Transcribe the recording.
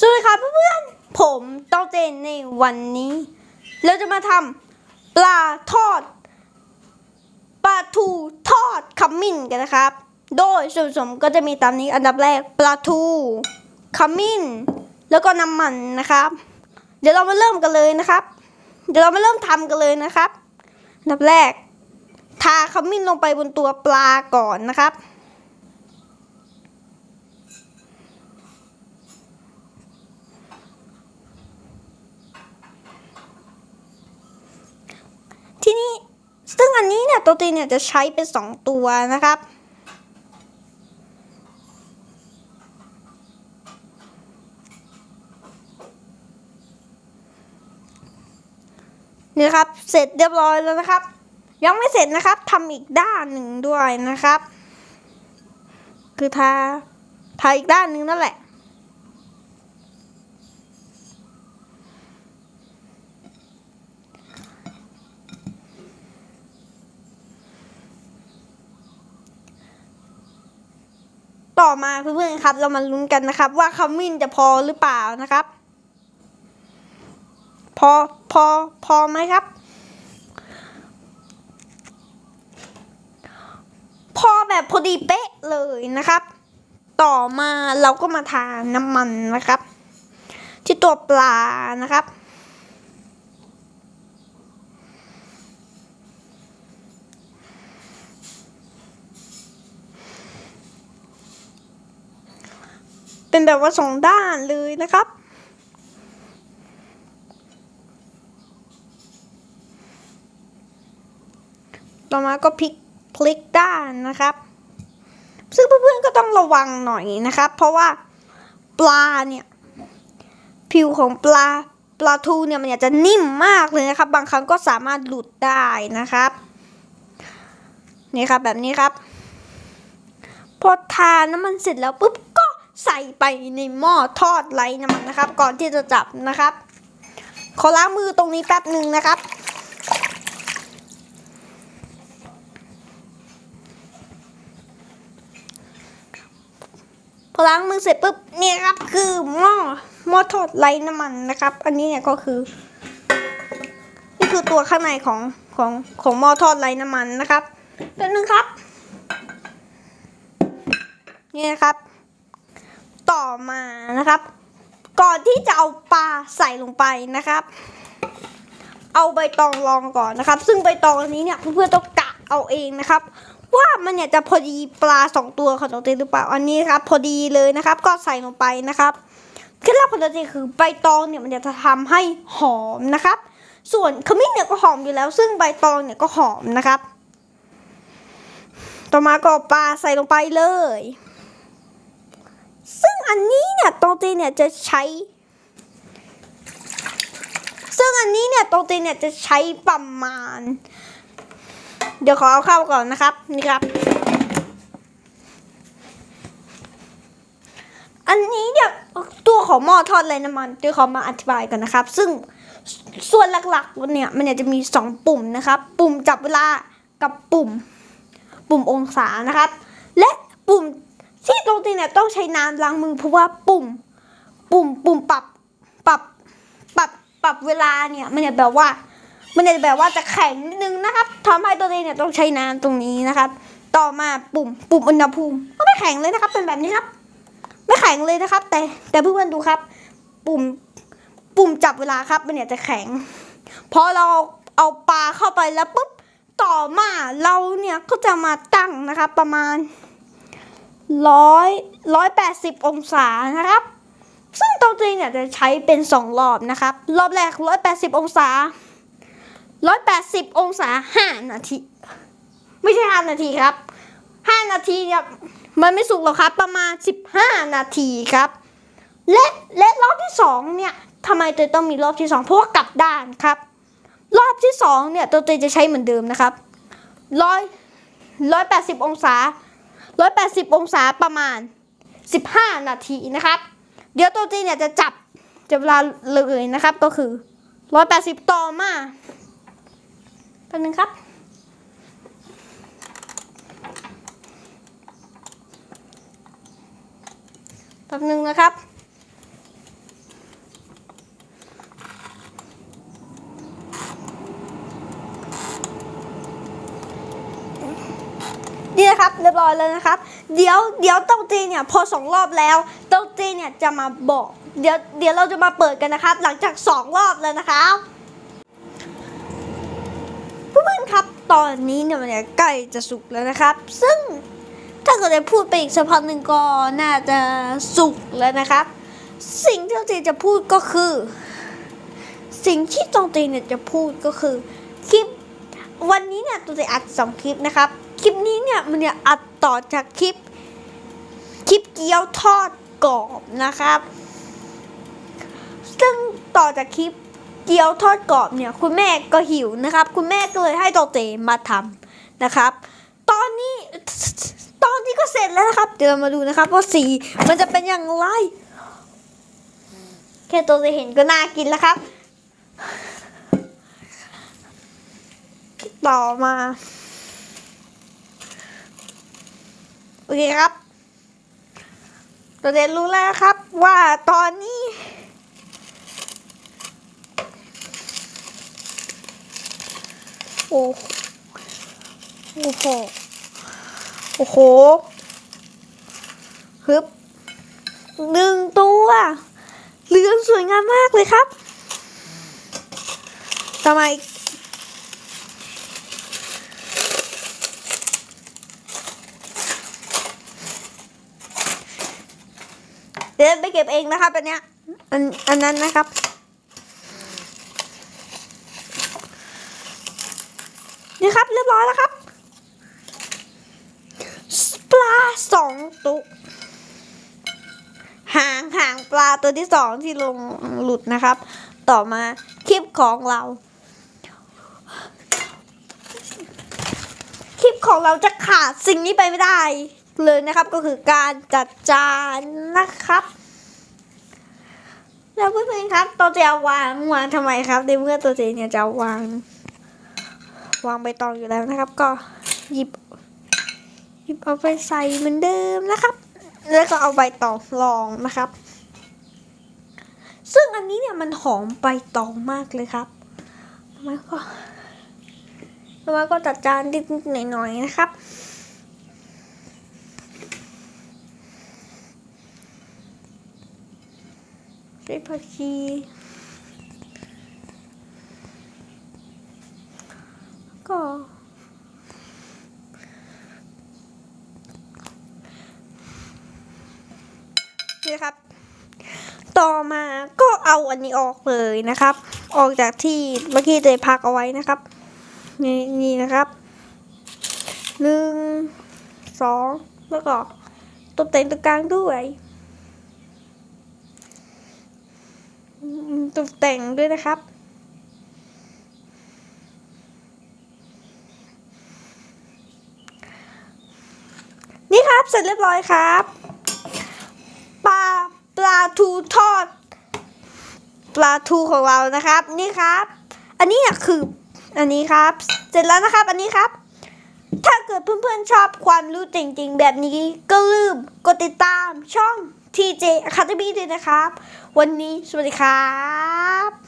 สวัสดีครับเพื่อนๆ ผมต้องเจนในวันนี้ เราจะมาทำปลาทอดปลาทูทอดขมิ้นกันนะครับ โดยส่วนผสมก็จะมีตามนี้อันดับแรกปลาทูขมิ้น แล้วก็น้ำมันนะครับ เดี๋ยวเรามาเริ่มกันเลยนะครับ เดี๋ยวเรามาเริ่มทำกันเลยนะครับ อันดับแรก ทาขมิ้นลงไปบนตัวปลาก่อนนะครับ ทีนี้ซึ่งอันนี้เนี่ย ตัวตีเนี่ยจะใช้เป็นสองตัวนะครับ นี่ครับ เสร็จเรียบร้อยแล้วนะครับ ยังไม่เสร็จนะครับทำอีกด้านหนึ่งด้วยนะครับ คือทาทาอีกด้านหนึ่งนั่นแหละ ต่อมาเพื่อนๆครับเรามาลุ้นกันนะครับ ว่าขมิ้นจะพอหรือเปล่านะครับ พอพอพอไหมครับ พอแบบพอดีเป๊ะเลยนะครับ ต่อมาเราก็มาทาน้ำมันนะครับ ที่ตัวปลานะครับ เป็นแบบว่าสองด้านเลยนะครับต่อมาก็พลิกพลิกด้านนะครับ ซึ่งเพื่อนๆก็ต้องระวังหน่อยนะครับ เพราะว่าปลาเนี่ยผิวของปลาปลาทูเนี่ยมันอยากจะนิ่มมากเลยนะครับ บางครั้งก็สามารถหลุดได้นะครับ นี่ครับแบบนี้ครับ พอทาน้ำมันเสร็จแล้วปุ๊บ ใส่ไปในหม้อทอดไร้น้ำมันนะครับ ก่อนที่จะจับนะครับ ขอล้างมือตรงนี้แป๊บหนึ่งนะครับ พอล้างมือเสร็จปุ๊บเนี่ยครับคือหม้อหม้อทอดไร้น้ำมันนะครับ อันนี้เนี่ยก็คือนี่คือตัวข้างในของของของหม้อทอดไร้น้ำมันนะครับเป็นหนึ่งครับ นี่นะครับ ต่อมานะครับ ก่อนที่จะเอาปลาใส่ลงไปนะครับ เอาใบตองรองก่อนนะครับ ซึ่งใบตองอันนี้เนี่ยเพื่อนๆต้องกะเอาเองนะครับ ว่ามันเนี่ยจะพอดีปลาสองตัวของน้องเต้หรือเปล่าอันนี้ครับ พอดีเลยนะครับ ก็ใส่ลงไปนะครับเคล็ดลับของน้องเต้คือใบตองเนี่ยมันจะทำให้หอมนะครับ ส่วนขมิ้นเนี่ยก็หอมอยู่แล้ว ซึ่งใบตองเนี่ยก็หอมนะครับ ต่อมาก็ปลาใส่ลงไปเลย ซึ่งอันนี้เนี่ยตรงตีเนี่ยจะใช้ ซึ่งอันนี้เนี่ยตรงตีเนี่ยจะใช้ประมาณ เดี๋ยวขอเอาเข้าก่อนนะครับ นี่ครับ อันนี้เนี่ยตัวของหม้อทอดไรน้ำมันเดี๋ยวขอมาอธิบายกันนะครับ ซึ่งส่วนหลักๆเนี่ยมันเนี่ยจะมีสองปุ่มนะครับ ปุ่มจับเวลากับปุ่ม ปุ่มองศานะครับ และปุ่ม ตรงตีเนี่ยต้องใช้น้ำล้างมือเพราะว่าปุ่ม ปุ่มปุ่มปรับปรับปรับปรับเวลาเนี่ยมันจะแบบว่า มันจะแบบว่าจะแข็งนิดนึงนะครับทำให้ตัวเองเนี่ยต้องใช้น้ำตรงนี้นะครับ ต่อมาปุ่มปุ่มอุณหภูมิก็ไม่แข็งเลยนะครับ เป็นแบบนี้ครับ ไม่แข็งเลยนะครับ แต่แต่เพื่อนๆดูครับ ปุ่มปุ่มจับเวลาครับ มันเนี่ยจะแข็งพอเราเอาปลาเข้าไปแล้วปุ๊บต่อมาเราเนี่ยก็จะมาตั้งนะครับประมาณ ร้อยร้อยแปดสิบองศานะครับ ซึ่งตัวจริงเนี่ยจะใช้เป็นสองรอบนะครับ รอบแรกร้อยแปดสิบองศาร้อยแปดสิบองศาห้านาที ไม่ใช่ห้านาทีครับห้านาทีเนี่ยมันไม่สุกหรอกครับ ประมาณสิบห้านาทีครับ และและรอบที่สองเนี่ยทำไมตัวต้องมีรอบที่สองเพราะว่ากลับด้านครับ รอบที่สองเนี่ยตัวจะใช้เหมือนเดิมนะครับร้อยร้อยแปดสิบองศา ร้อยแปดสิบองศาประมาณสิบห้านาทีนะครับ เดี๋ยวตัวจีเนี่ยจะจับจะเวลาเลยนะครับก็คือร้อยแปดสิบต่อมาแป๊บนึงครับแป๊บนึงนะครับ นะครับเรียบร้อยแล้วนะครับ เดี๋ยวเดี๋ยวโต๊ะจีนเนี่ยพอสองรอบแล้วโต๊ะจีนเนี่ยจะมาบอกเดี๋ยวเดี๋ยวเราจะมาเปิดกันนะครับ หลังจากสองรอบแล้วนะครับเพื่อนๆครับตอนนี้เนี่ยมันใกล้จะสุกแล้วนะครับ ซึ่งถ้าเกิดได้พูดไปอีกสักพักหนึ่งก็น่าจะสุกแล้วนะครับ สิ่งที่ต๊ะจีจะพูดก็คือ สิ่งที่ต๊ะจีเนี่ยจะพูดก็คือคลิปวันนี้เนี่ยตัวจะอัดสองคลิปนะครับ คลิปนี้เนี่ยมันเนี่ยอัดต่อจากคลิป คลิปเกี๊ยวทอดกรอบนะครับ ซึ่งต่อจากคลิปเกี๊ยวทอดกรอบเนี่ย คุณแม่ก็หิวนะครับ คุณแม่ก็เลยให้โตเตมาทำนะครับ ตอนนี้ตอนนี้ก็เสร็จแล้วนะครับ เดี๋ยวเรามาดูนะครับว่าสีมันจะเป็นอย่างไร แค่โตัวจเห็นก็น่ากินแล้วครับ ต่อมา โอเคครับตัวเด่นรู้แล้วครับว่าตอนนี้ โอ้โอ้โหโอ้โหฮึบหนึ่งตัวเหลืองสวยงามมากเลยครับ ต่อมาอีก เดี๋ยวไปเก็บเองนะครับอันเนี้ยอันอันนั้นนะครับนี่ครับเรียบร้อยแล้วครับปลาสองตัวหางหางปลาตัวที่สองที่ลงหลุดนะครับ ต่อมาคลิปของเราคลิปของเราจะขาดสิ่งนี้ไปไม่ได้ เลยนะครับก็คือการจัดจานนะครับ แล้วเพื่อนๆครับตัวจะเอาวางวางทำไมครับในเมื่อตัวเจเนี่ยจะวาง วางใบตองอยู่แล้วนะครับ ก็หยิบ หยิบเอาไปใส่เหมือนเดิมนะครับ แล้วก็เอาใบตองรองนะครับ ซึ่งอันนี้เนี่ยมันหอมใบตองมากเลยครับแล้วก็แล้วก็จัดจานนิดๆหน่อยๆนะครับ ใส่ผักชีก็นี่ครับ ต่อมาก็เอาอันนี้ออกเลยนะครับ ออกจากที่เมื่อกี้เดยพักเอาไว้นะครับ นี่นี่นะครับหนึ่งสองแล้วก็ตกแต่งตรงกลางด้วย อืม ตกแต่งด้วยนะครับ นี่ครับเสร็จเรียบร้อยครับปลาปลาทูทอดปลาทูของเรานะครับ นี่ครับ อันนี้คืออันนี้ครับ เสร็จแล้วนะครับอันนี้ครับ ถ้าเกิดเพื่อนๆชอบความรู้จริงๆ แบบนี้ก็ลืมกดติดตามช่อง TJ Academy ด้วยนะครับ วันนี้สวัสดีครับ